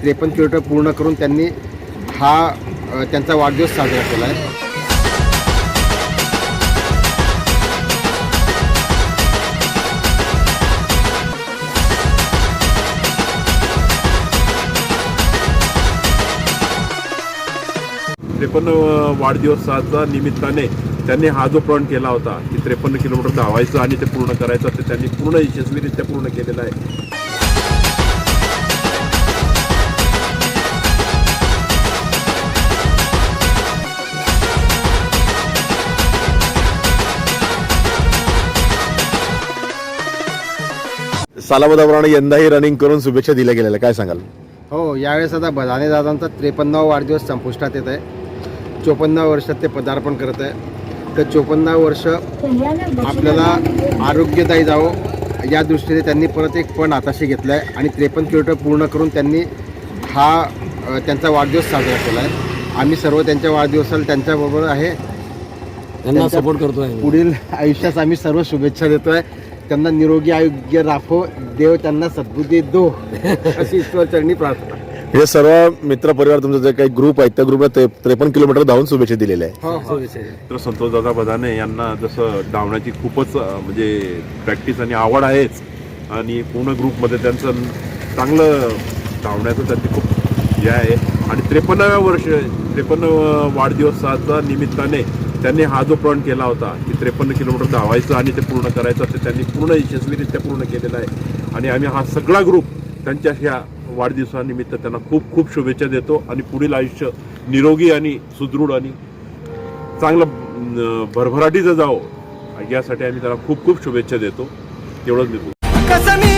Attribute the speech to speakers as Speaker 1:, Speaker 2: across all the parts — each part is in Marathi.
Speaker 1: त्रेपन्न किलोमीटर पूर्ण करून त्यांनी हा त्यांचा वाढदिवस साजरा केला आहे.
Speaker 2: त्रेपन्न वाढदिवसाचा निमित्ताने त्यांनी हा जो प्रण केला होता की त्रेपन्न किलोमीटर धावायचं आणि ते पूर्ण करायचं ते त्यांनी पूर्ण यशस्वीरित्या पूर्ण केलेलं आहे.
Speaker 3: सालाबदाप्रमाणे यंदाही रनिंग करून शुभेच्छा दिल्या गेलेल्या. काय सांगाल?
Speaker 1: हो यावेळेस आता बदाने दादांचा त्रेपन्नावा वाढदिवस संपुष्टात येत आहे चोपन्न वर्षात ते पदार्पण करत आहे तर चोपन्न वर्ष आपल्याला आरोग्यदायी जावं या दृष्टीने त्यांनी परत एक पण हाताशी घेतला आहे आणि त्रेपन्न किलोमीटर पूर्ण करून त्यांनी हा त्यांचा वाढदिवस साजरा केला आहे आम्ही सर्व त्यांच्या वाढदिवसाला त्यांच्याबरोबर आहे.
Speaker 4: त्यांना सपोर्ट करतोय
Speaker 1: पुढील आयुष्यास आम्ही सर्व शुभेच्छा देतोय. त्यांना निरोगी आरोग्य राखो देव त्यांना सद्बुद्धी दो. अशी ईश्वर चरणी प्रार्थना.
Speaker 3: हे सर्व मित्र परिवार तुमचा जे काही ग्रुप आहे त्या ग्रुपला त्रेपन्न किलोमीटर धावून शुभेच्छा दिलेल्या आहे
Speaker 1: हो हो.
Speaker 2: तर संतोष दादा बदाने यांना जसं धावण्याची खूपच अं, म्हणजे प्रॅक्टिस आणि आवड आहेच आणि पूर्ण ग्रुपमध्ये त्यांचं चांगलं धावण्याचं त्यांची खूप हे आहे. आणि त्रेपन्नाव्या वर्ष त्रेपन्न वाढदिवसाचा निमित्ताने त्यांनी हा जो प्रण केला होता की त्रेपन्न किलोमीटर धावायचं आणि ते पूर्ण करायचं ते त्यांनी पूर्ण यशस्वीरित्या पूर्ण केलेलं आहे. आणि आम्ही हा सगळा ग्रुप त्यांच्या ह्या वाढदिवसानिमित्त त्यांना खूप खूप शुभेच्छा देतो आणि पुढील आयुष्य निरोगी आणि सुदृढ आणि चांगलं भरभराटीचं जावं यासाठी आम्ही त्याला खूप खूप शुभेच्छा देतो. तेवढंच देतो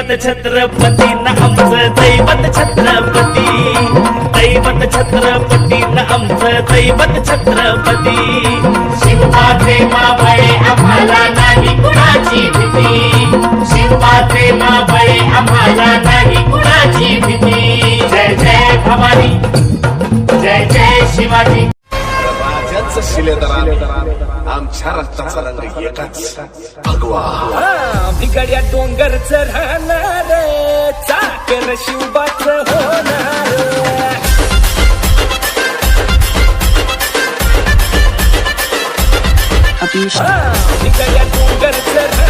Speaker 5: दैवत छत्रपती न आमचं दैवत छत्रपती. दैवत छत्रपती न आमचं दैवत छत्रपती. शिवबाचे मावळे आम्हाला नाही कुणाची भीती. शिवबाचे मावळे आम्हाला नाही कुणाची भीती. जय जय भवानी जय जय शिवाजी.
Speaker 6: राजांचं शिलेदार आमच्या रक्ताचा रंग एकच भगवा
Speaker 7: आम्ही गड्या डोंगरच राहणार चाकर शिवबाच होणार आम्ही गड्या डोंगरच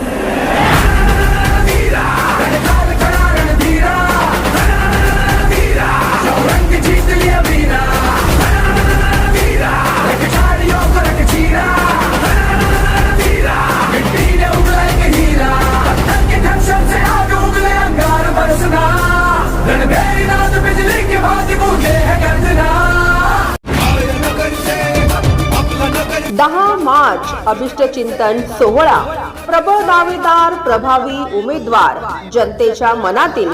Speaker 8: दहा मार्च अभिष्ट चिंतन सोहळा. प्रबळ दावेदार प्रभावी उमेदवार. जनतेच्या मनातील